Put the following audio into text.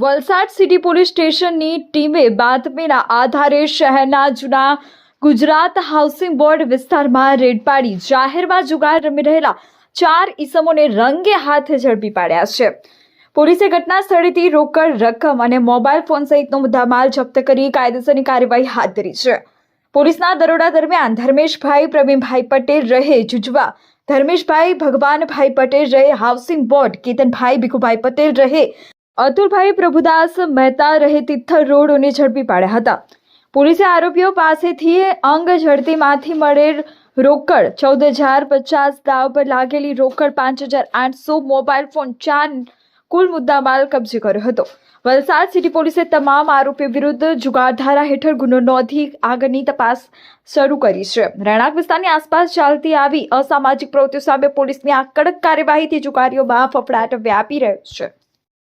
Valsad city police સ્ટેશનની ટીમે બાતમીના આધારે શહેરના જૂના ગુજરાત હાઉસિંગ બોર્ડ વિસ્તારમાં રેડ પાડી જાહેરમાં જુગાર રમી રહેલા ચાર ઈસમોને રંગે હાથે ઝડપી પાડ્યા છે. પોલીસે ઘટના સ્થળેથી રોકડ રકમ અને મોબાઈલ ફોન સહિતનો મુદ્દામાલ જપ્ત કરી કાયદેસરની કાર્યવાહી હાથ ધરી છે. પોલીસના દરોડા દરમિયાન ધર્મેશભાઈ પ્રવીણભાઈ પટેલ રહે જુજવા. ધર્મેશભાઈ ભગવાનભાઈ પટેલ રહે હાઉસિંગ બોર્ડ. કેતનભાઈ ભીખુભાઈ પટેલ રહે અતુલભાઈ પ્રભુદાસ મહેતા રહે તિથલ રોડોને ઝડપી પાડ્યા હતા. પોલીસે આરોપીઓ પાસેથી અંગ ઝડતીમાંથી મળેલ રોકડ ચૌદ હજાર પચાસ દાવ પર લાગેલી રોકડ પાંચ હજાર આઠસો મોબાઈલ ફોન ચાર કુલ મુદ્દામાલ કબજે કર્યો હતો. વલસાડ સિટી પોલીસે તમામ આરોપીઓ વિરુદ્ધ જુગારધારા હેઠળ ગુનો નોંધી આગળની તપાસ શરૂ કરી છે. રહેણાંક વિસ્તારની આસપાસ ચાલતી આવી અસામાજિક પ્રવૃત્તિઓ સામે પોલીસની આ કડક કાર્યવાહીથી જુગારીઓમાં ફફડાટ વ્યાપી રહ્યો છે.